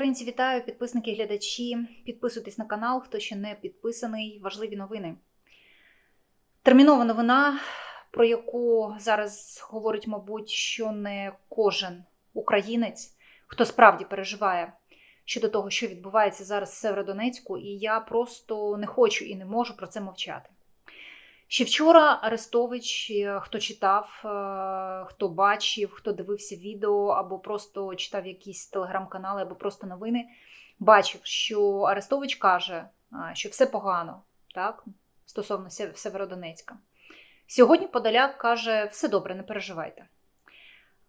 українці, вітаю підписники, глядачі. Підписуйтесь на канал, хто ще не підписаний. Важливі новини. Термінова новина, про яку зараз говорить, мабуть, що не кожен українець, хто справді переживає щодо того, що відбувається зараз в Северодонецьку, і я просто не хочу і не можу про це мовчати. Ще вчора Арестович, е, хто читав, е, хто бачив, хто дивився відео, або просто читав якісь телеграм-канали, або просто новини, бачив, що Арестович каже, що все погано, так, стосовно Северодонецька. Сьогодні Подоляк каже, все добре, не переживайте.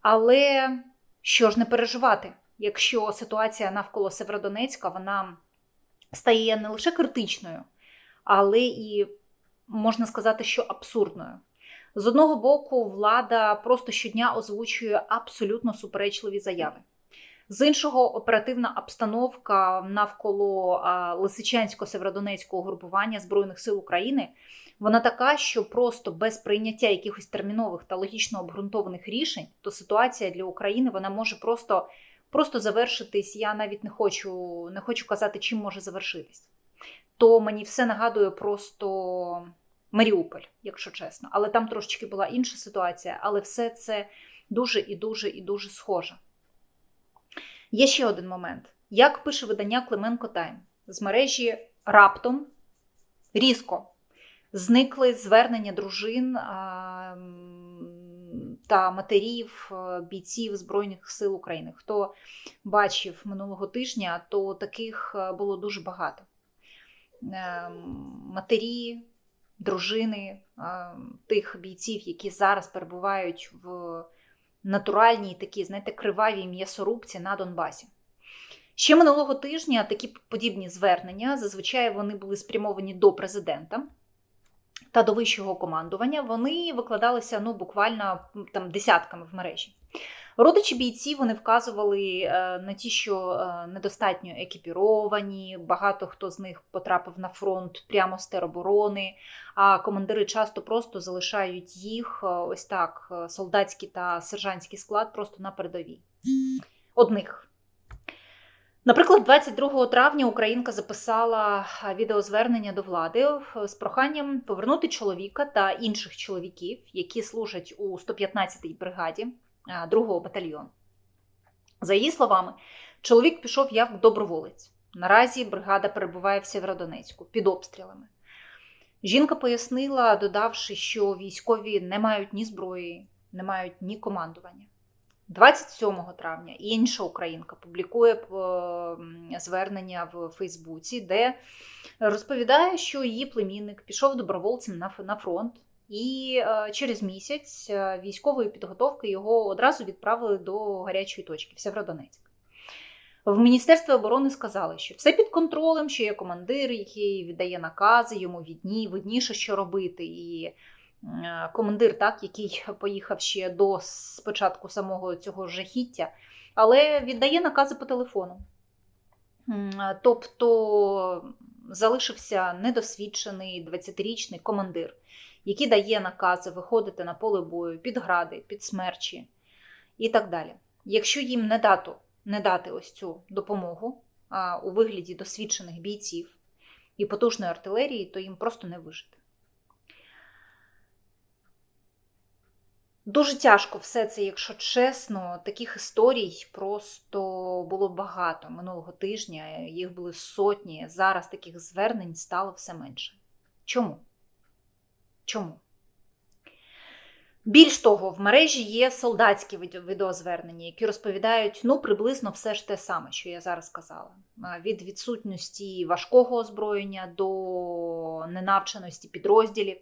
Але що ж не переживати, якщо ситуація навколо Северодонецька вона стає не лише критичною, але і можна сказати, що абсурдною. З одного боку, влада просто щодня озвучує абсолютно суперечливі заяви. З іншого, оперативна обстановка навколо Лисичансько-Северодонецького групування Збройних сил України вона така, що просто без прийняття якихось термінових та логічно обґрунтованих рішень, то ситуація для України вона може просто, просто завершитись. Я навіть не хочу, не хочу казати, чим може завершитись. То мені все нагадує просто Маріуполь, якщо чесно. Але там трошечки була інша ситуація, але все це дуже і дуже і дуже схоже. Є ще один момент. Як пише видання Клименко Тайм, з мережі раптом різко зникли звернення дружин та матерів бійців Збройних сил України. Хто бачив минулого тижня, то таких було дуже багато. Е, Матері, дружини тих бійців, які зараз перебувають в натуральній такій, знаєте, кривавій м'ясорубці на Донбасі. Ще минулого тижня такі подібні звернення зазвичай вони були спрямовані до президента та до вищого командування. Вони викладалися ну, буквально там десятками в мережі. Родичі бійців вони вказували е, на ті, що е, недостатньо екіпіровані, багато хто з них потрапив на фронт прямо з тероборони, а командири часто просто залишають їх е, ось так, солдатський та сержантський склад просто на передовій. Одних. Наприклад, 22 травня Українка записала відеозвернення до влади з проханням повернути чоловіка та інших чоловіків, які служать у 115-й бригаді 2-го батальйону. За її словами, чоловік пішов як доброволець. Наразі бригада перебуває в Сєвєродонецьку під обстрілами. Жінка пояснила, додавши, що військові не мають ні зброї, не мають ні командування. 27 травня інша українка публікує е, звернення в Фейсбуці, де розповідає, що її племінник пішов добровольцем на фронт, і е, через місяць е, військової підготовки його одразу відправили до гарячої точки в Сєвєродонецьк. В Міністерстві оборони сказали, що все під контролем, що є командир, який віддає накази, йому відні, видніше, що робити. І е, командир, так, який поїхав ще до спочатку самого цього жахіття, але віддає накази по телефону. Тобто залишився недосвідчений 20-річний командир, який дає накази виходити на поле бою під гради, під смерчі і так далі. Якщо їм не дати, не дати ось цю допомогу а, у вигляді досвідчених бійців і потужної артилерії, то їм просто не вижити. Дуже тяжко все це, якщо чесно. Таких історій просто було багато минулого тижня. Їх були сотні. Зараз таких звернень стало все менше. Чому? Чому? Більш того, в мережі є солдатські відео- відеозвернення, які розповідають ну, приблизно все ж те саме, що я зараз сказала. А, Від відсутності важкого озброєння до ненавченості підрозділів.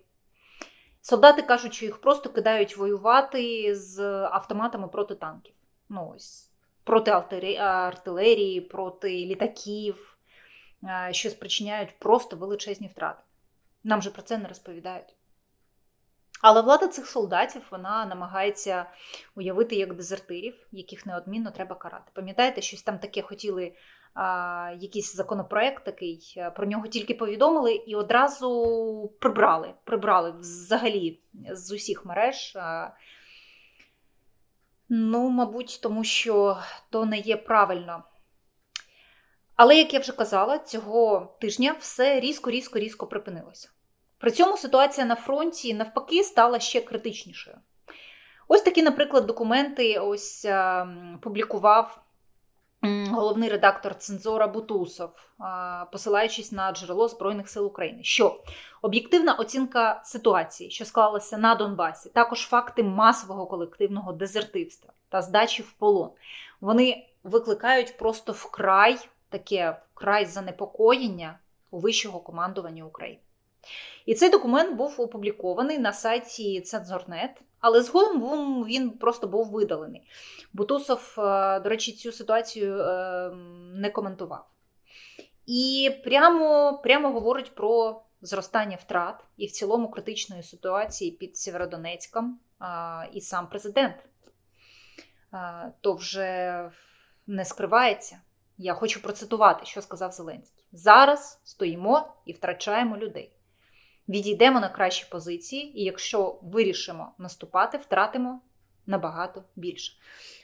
Солдати кажуть, що їх просто кидають воювати з автоматами проти танків. Ну, ось, проти артилерії- проти літаків, що спричиняють просто величезні втрати. Нам же про це не розповідають. Але влада цих солдатів вона намагається уявити як дезертирів, яких неодмінно треба карати. Пам'ятаєте, щось там таке хотіли, а, якийсь законопроект такий, про нього тільки повідомили і одразу прибрали. Прибрали взагалі з усіх мереж. Ну, мабуть, тому що то не є правильно. Але, як я вже казала, цього тижня все різко, різко, різко припинилося. При цьому ситуація на фронті навпаки стала ще критичнішою. Ось такі, наприклад, документи ось а, публікував головний редактор Цензора Бутусов, а, посилаючись на джерело Збройних сил України. Що об'єктивна оцінка ситуації, що склалася на Донбасі, також факти масового колективного дезертивства та здачі в полон, вони викликають просто вкрай таке вкрай занепокоєння у вищого командування України. І цей документ був опублікований на сайті Цензорнет, але згодом він, просто був видалений. Бутусов, е, до речі, цю ситуацію е, не коментував. І прямо, прямо говорить про зростання втрат і в цілому критичної ситуації під Сєвєродонецьком і сам президент. То вже не скривається. Я хочу процитувати, що сказав Зеленський. Зараз стоїмо і втрачаємо людей. Відійдемо на кращі позиції, і якщо вирішимо наступати, втратимо набагато більше.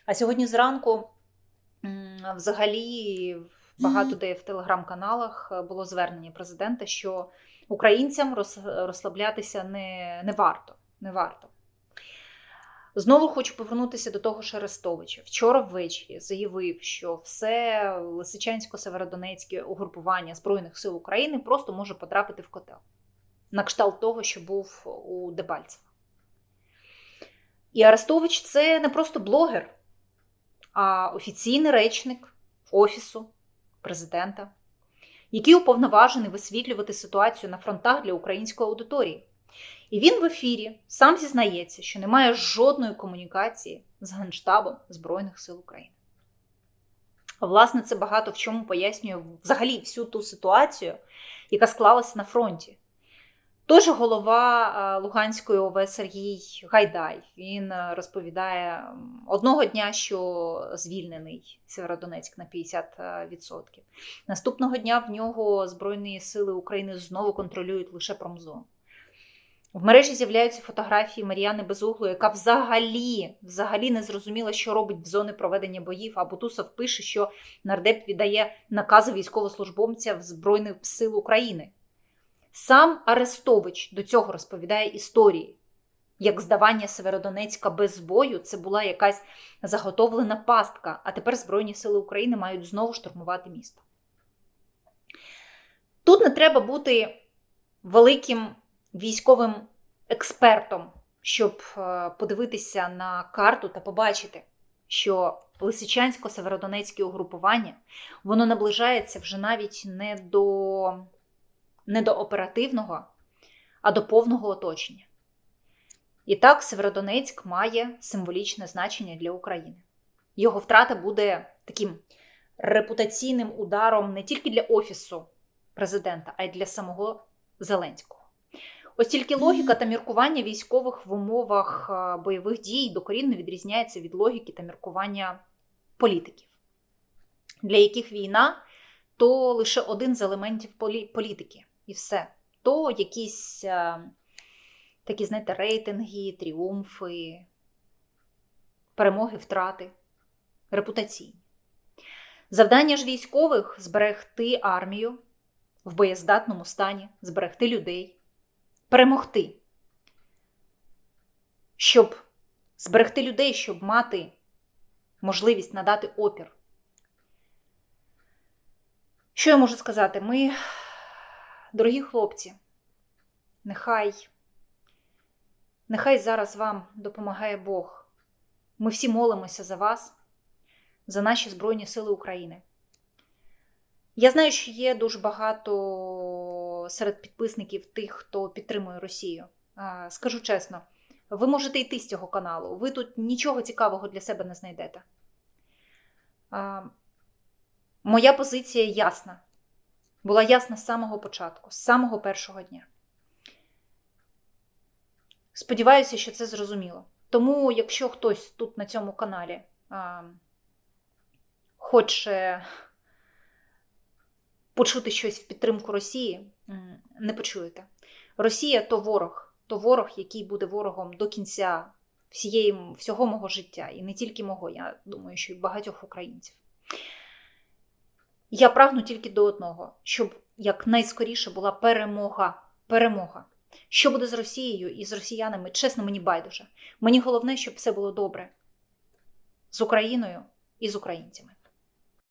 А сьогодні зранку, взагалі, багато де в телеграм-каналах було звернення президента, що українцям розслаблятися не, не варто. Не варто. Знову хочу повернутися до того ж Арестовича. Вчора ввечері заявив, що все Лисичансько-Северодонецьке угрупування Збройних сил України просто може потрапити в котел. На кшталт того, що був у Дебальцево. І Арестович це не просто блогер, а офіційний речник Офісу президента, який уповноважений висвітлювати ситуацію на фронтах для української аудиторії. І він в ефірі сам зізнається, що немає жодної комунікації з Генштабом Збройних сил України. Власне, це багато в чому пояснює взагалі всю ту ситуацію, яка склалася на фронті. Тож голова Луганської ОВ Сергій Гайдай він розповідає одного дня, що звільнений Сєвєродонецьк на 50%. Наступного дня в нього Збройні Сили України знову контролюють лише промзон. В мережі з'являються фотографії Мар'яни Безуглої, яка взагалі взагалі не зрозуміла, що робить в зони проведення боїв. А Бутусов пише, що нардеп віддає накази військовослужбовця в Збройних сил України. Сам Арестович до цього розповідає історії. Як здавання Северодонецька без бою, це була якась заготовлена пастка, а тепер Збройні Сили України мають знову штурмувати місто. Тут не треба бути великим військовим експертом, щоб е, подивитися на карту та побачити, що Лисичансько-Северодонецьке угрупування воно наближається вже навіть не до, не до оперативного, а до повного оточення. І так, Северодонецьк має символічне значення для України. Його втрата буде таким репутаційним ударом не тільки для Офісу президента, а й для самого Зеленського. Ось тільки логіка та міркування військових в умовах бойових дій докорінно відрізняється від логіки та міркування політиків, для яких війна то лише один з елементів політики, і все. То якісь такі, знаєте, рейтинги, тріумфи, перемоги, втрати, репутаційні. Завдання ж військових зберегти армію в боєздатному стані, зберегти людей перемогти, щоб зберегти людей, щоб мати можливість надати опір. Що я можу сказати? Ми, дорогі хлопці, нехай, нехай зараз вам допомагає Бог. Ми всі молимося за вас, за наші Збройні Сили України. Я знаю, що є дуже багато серед підписників тих, хто підтримує Росію. Скажу чесно, ви можете йти з цього каналу, ви тут нічого цікавого для себе не знайдете. Моя позиція ясна. Була ясна з самого початку, з самого першого дня. Сподіваюся, що це зрозуміло. Тому, якщо хтось тут на цьому каналі а, хоче почути щось в підтримку Росії, не почуєте. Росія то ворог, то ворог, який буде ворогом до кінця всієї, всього мого життя. І не тільки мого, я думаю, що й багатьох українців. Я прагну тільки до одного, щоб якнайскоріше була перемога. Перемога. Що буде з Росією і з росіянами, чесно, мені байдуже. Мені головне, щоб все було добре з Україною і з українцями.